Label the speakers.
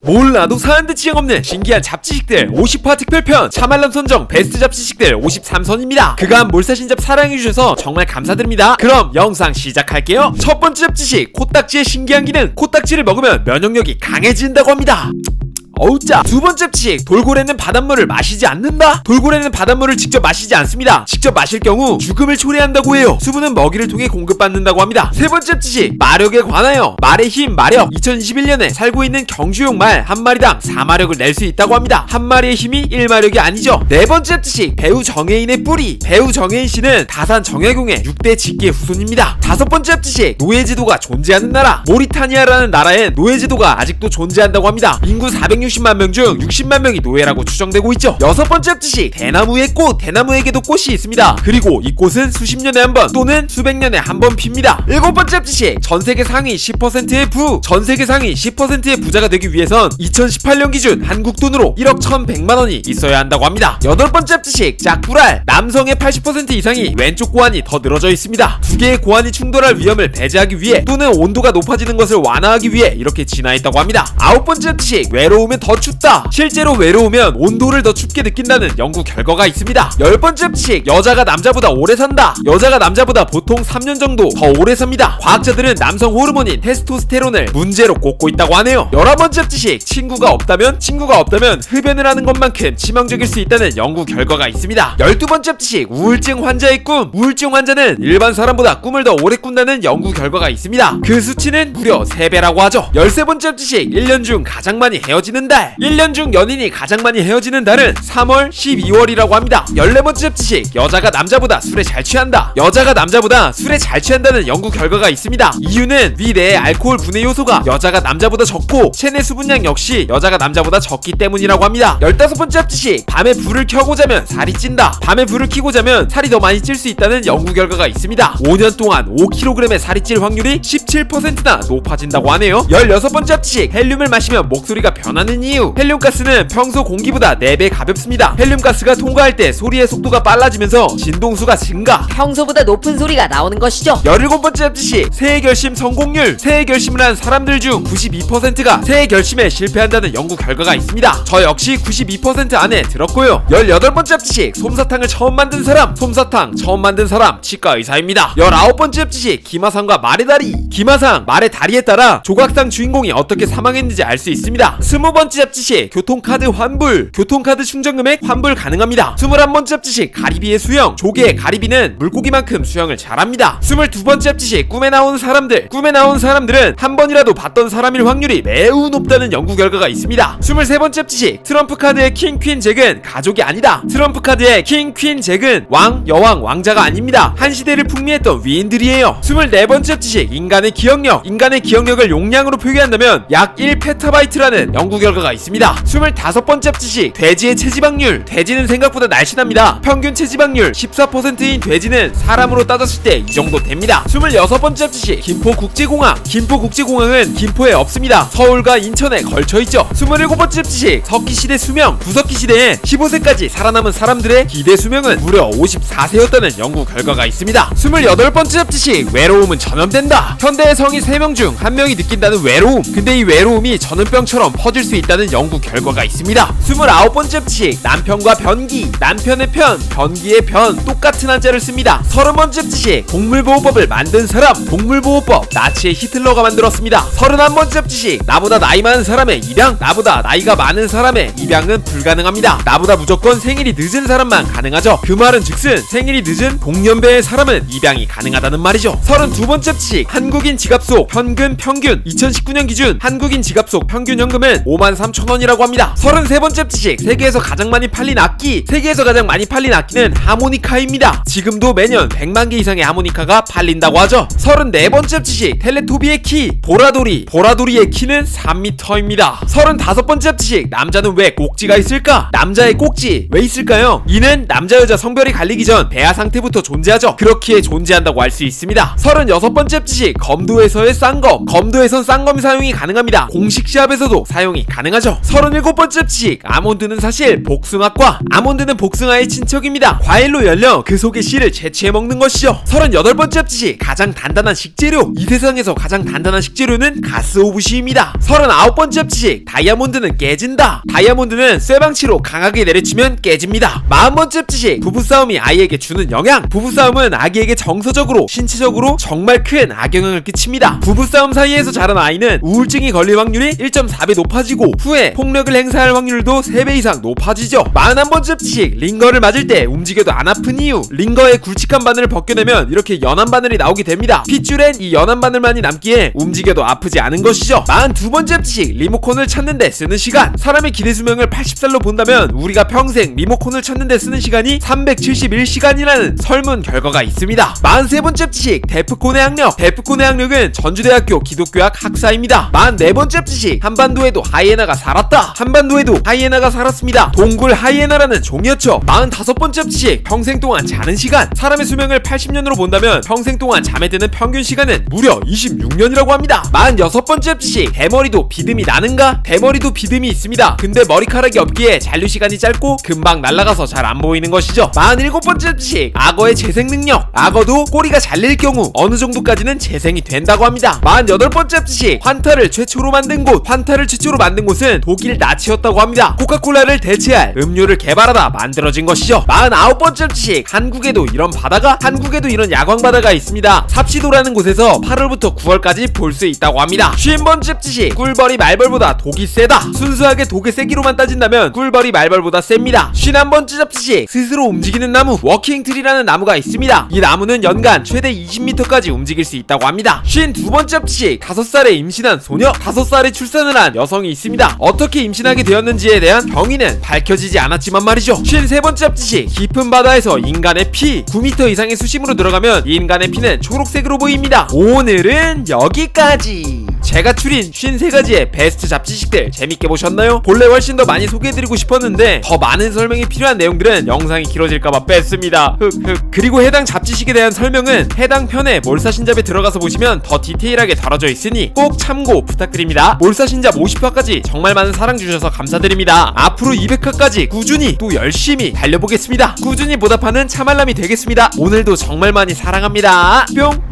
Speaker 1: 몰라도 사는데 지장 없는 신기한 잡지식들 50화 특별편 차말람 선정 베스트 잡지식들 53선입니다. 그간 몰사신잡 사랑해주셔서 정말 감사드립니다. 그럼 영상 시작할게요. 첫 번째 잡지식 코딱지의 신기한 기능 코딱지를 먹으면 면역력이 강해진다고 합니다. 어우짜 두 번째 칙 돌고래는 바닷물을 마시지 않는다? 돌고래는 바닷물을 직접 마시지 않습니다. 직접 마실 경우 죽음을 초래한다고 해요. 수분은 먹이를 통해 공급받는다고 합니다. 세 번째 칙 마력에 관하여 말의 힘 마력. 2021년에 살고 있는 경주용 말 한 마리당 4마력을 낼 수 있다고 합니다. 한 마리의 힘이 1마력이 아니죠. 네 번째 칙 배우 정혜인의 뿌리. 배우 정혜인 씨는 다산 정혜공의 6대 직계 후손입니다. 다섯 번째 칙 노예제도가 존재하는 나라. 모리타니아라는 나라엔 노예제도가 아직도 존재한다고 합니다. 인구 460만 명 중 60만 명이 노예라고 추정되고 있죠. 여섯 번째 지식 대나무의 꽃 대나무에게도 꽃이 있습니다. 그리고 이 꽃은 수십 년에 한 번 또는 수백 년에 한 번 핍니다. 일곱 번째 지식 전 세계 상위 10%의 부 전 세계 상위 10%의 부자가 되기 위해선 2018년 기준 한국 돈으로 1억 1100만 원이 있어야 한다고 합니다. 여덟 번째 지식 짝구랄 남성의 80% 이상이 왼쪽 고환이 더 늘어져 있습니다. 두 개의 고환이 충돌할 위험을 배제하기 위해 또는 온도가 높아지는 것을 완화하기 위해 이렇게 진화했다고 합니다. 아홉 번째 지식 외로 우면 더 춥다. 실제로 외로우면 온도를 더 춥게 느낀다는 연구 결과가 있습니다. 열 번째 지식 여자가 남자보다 오래 산다. 여자가 남자보다 보통 3년 정도 더 오래 삽니다. 과학자들은 남성 호르몬인 테스토스테론을 문제로 꼽고 있다고 하네요. 열한 번째 지식 친구가 없다면 친구가 없다면 흡연을 하는 것만큼 치명적일 수 있다는 연구 결과가 있습니다. 열두 번째 지식 우울증 환자의 꿈. 우울증 환자는 일반 사람보다 꿈을 더 오래 꾼다는 연구 결과가 있습니다. 그 수치는 무려 3배라고 하죠. 열세 번째 지식 1년 중 가장 많이 헤어지는 달. 1년 중 연인이 가장 많이 헤어지는 달은 3월 12월이라고 합니다. 14번째 지식 여자가 남자보다 술에 잘 취한다. 여자가 남자보다 술에 잘 취한다는 연구 결과가 있습니다. 이유는 위 내의 알코올 분해 요소가 여자가 남자보다 적고 체내 수분량 역시 여자가 남자보다 적기 때문이라고 합니다. 15번째 지식 밤에 불을 켜고 자면 살이 찐다. 밤에 불을 켜고 자면 살이 더 많이 찔 수 있다는 연구 결과가 있습니다. 5년 동안 5kg의 살이 찔 확률이 17%나 높아진다고 하네요. 16번째 지식 헬륨을 마시면 목소리가 변하는 이유. 헬륨가스는 평소 공기보다 4배 가볍습니다. 헬륨가스가 통과할 때 소리의 속도가 빨라지면서 진동수가 증가.
Speaker 2: 평소보다 높은 소리가 나오는 것이죠.
Speaker 1: 17번째 지식 새해 결심 성공률. 새해 결심을 한 사람들 중 92%가 새해 결심에 실패한다는 연구 결과가 있습니다. 저 역시 92% 안에 들었고요. 18번째 지식 솜사탕을 처음 만든 사람. 솜사탕 처음 만든 사람. 치과 의사입니다. 19번째 지식 기마상과 말의 다리. 기마상 말의 다리에 따라 조각상 주인공이 어떻게 사망했는지 알 수 있습니다. 20번째 잡지식 교통카드 환불. 교통카드 충전 금액 환불 가능합니다. 21번째 잡지식 가리비의 수영. 조개의 가리비는 물고기만큼 수영을 잘합니다. 22번째 잡지식 꿈에 나오는 사람들. 꿈에 나오는 사람들은 한 번이라도 봤던 사람일 확률이 매우 높다는 연구 결과가 있습니다. 23번째 잡지식 트럼프 카드의 킹, 퀸, 잭은 가족이 아니다. 트럼프 카드의 king, queen, 잭은 왕, 여왕, 왕자가 아닙니다. 한 시대를 풍미했던 위인들이에요. 24번째 지식, 인간의 기억력. 인간의 기억력을 용량으로 표기한다면 약 1페타바이트라는 연구 결과가 있습니다. 25번째 지식, 돼지의 체지방률. 돼지는 생각보다 날씬합니다. 평균 체지방률 14%인 돼지는 사람으로 따졌을 때 이 정도 됩니다. 26번째 지식, 김포국제공항. 김포국제공항은 김포에 없습니다. 서울과 인천에 걸쳐 있죠. 27번째 지식, 석기시대 수명. 구석기 시대에 15세까지 살아남은 사람들의 기대 수명은 무려 54세였다는 연구 결과가 있습니다. 28번째 잡지식 외로움은 전염된다. 현대의 성인 3명 중 1명이 느낀다는 외로움. 근데 이 외로움이 전염병처럼 퍼질 수 있다는 연구 결과가 있습니다. 29번째 잡지식 남편과 변기. 남편의 편, 변기의 변 똑같은 한자를 씁니다. 30번째 잡지식 동물보호법을 만든 사람. 동물보호법 나치의 히틀러가 만들었습니다. 31번째 잡지식 나보다 나이 많은 사람의 입양. 나보다 나이가 많은 사람의 입양은 불가능합니다. 나보다 무조건 생일이 늦은 사람만 가능하죠. 그 말은 즉슨 생일이 늦은 동년배의 사람은 입양이 가능하다는 말이죠. 32번째 칙 한국인 지갑 속 현금 평균 2019년 기준 한국인 지갑 속 평균 현금은 5만 3천 원이라고 합니다. 33번째 칙 세계에서 가장 많이 팔린 악기 세계에서 가장 많이 팔린 악기는 하모니카입니다. 지금도 매년 100만 개 이상의 하모니카가 팔린다고 하죠. 34번째 칙 텔레토비의 키 보라돌이 보라돌이의 키는 3m입니다. 35번째 칙 남자는 왜 꼭지가 있을까? 남자의 꼭지 왜 있을까요? 이는 남자 여자 성별이 갈리기 전 배아 상태부터 존재하죠. 그렇기에 존재한다고 알 수 있습니다. 36번째 지식 검도에서의 쌍검 검도에선 쌍검 사용이 가능합니다. 공식 시합에서도 사용이 가능 하죠. 37번째 잡지식 아몬드는 사실 복숭아과 아몬드는 복숭아의 친척입니다. 과일로 열려 그 속의 씨를 채취해 먹는 것이죠. 38번째 잡지식 가장 단단한 식재료. 이 세상에서 가장 단단한 식재료는 가스 오브시입니다. 39번째 잡지식 다이아몬드는 깨진다. 다이아몬드는 쇠방치로 강하게 내려치면 깨집니다. 40번째 잡지식 부부싸움이 아이에게 주는 영향. 부부싸움은 아기에게 정서적으로 신체적으로 정말 큰 악영향을 끼칩니다. 부부싸움 사이에서 자란 아이는 우울증이 걸릴 확률이 1.4배 높아지고 후에 폭력을 행사할 확률도 3배 이상 높아지죠. 41번째 잡지식 링거를 맞을 때 움직여도 안 아픈 이유. 링거의 굵직한 바늘을 벗겨내면 이렇게 연한 바늘이 나오게 됩니다. 핏줄엔 이 연한 바늘만이 남기에 움직여도 아프지 않은 것이죠. 42번째 잡지식 리모컨을 찾는데 쓰는 시간. 사람의 기대 수명을 80살로 본다면 우리가 평생 리모컨을 찾는데 쓰는 시간이 371시간이라는 설문 결과가 있습니다. 43번째 잡지식 데프콘의 학력. 데프콘의 학력은 전주대학교 기독교학 학사입니다. 44번째 잡지식 한반도에도 하이 에나가 살았다. 한반도에도 하이에나가 살았습니다. 동굴 하이에나라는 종이었죠. 45번째 잡지식 평생 동안 자는 시간. 사람의 수명을 80년으로 본다면 평생 동안 잠에 드는 평균 시간은 무려 26년이라고 합니다. 46번째 잡지식 대머리도 비듬이 나는가? 대머리도 비듬이 있습니다. 근데 머리카락이 없기에 잔류 시간이 짧고 금방 날아가서 잘 안 보이는 것이죠. 47번째 잡지식 악어의 재생 능력. 악어도 꼬리가 잘릴 경우 어느 정도까지는 재생이 된다고 합니다. 48번째 잡지식 환타를 최초로 만든 곳. 환타를 최초로 만든 곳은 독일 나치였다고 합니다. 코카콜라를 대체할 음료를 개발하다 만들어진 것이죠. 49번째 잡지식 한국에도 이런 바다가 한국에도 이런 야광 바다가 있습니다. 삽시도라는 곳에서 8월부터 9월까지 볼 수 있다고 합니다. 50번째 잡지식 꿀벌이 말벌보다 독이 세다. 순수하게 독의 세기로만 따진다면 꿀벌이 말벌보다 셉니다. 51번째 잡지식 스스로 움직이는 나무 워킹 트리라는 나무가 있습니다. 이 나무는 연간 최대 20m까지 움직일 수 있다고 합니다. 52번째 잡지식 5살에 임신한 소녀 5살에 출산을 한 여성이 있습니다 어떻게 임신하게 되었는지에 대한 병인은 밝혀지지 않았지만 말이죠. 53번째 잡지식 깊은 바다에서 인간의 피 9m 이상의 수심으로 들어가면 인간의 피는 초록색으로 보입니다. 오늘은 여기까지 제가 추린 53가지의 베스트 잡지식들 재밌게 보셨나요? 본래 훨씬 더 많이 소개해드리고 싶었는데 더 많은 설명이 필요한 내용들은 영상이 길어질까봐 뺐습니다. 흑흑. 그리고 해당 잡지식에 대한 설명은 해당 편의 몰사신잡에 들어가서 보시면 더 디테일하게 다뤄져 있으니 꼭 참고 부탁드립니다. 몰사신잡 50화까지 정말 많은 사랑 주셔서 감사드립니다. 앞으로 200화까지 꾸준히 또 열심히 달려보겠습니다. 꾸준히 보답하는 참알람이 되겠습니다. 오늘도 정말 많이 사랑합니다. 뿅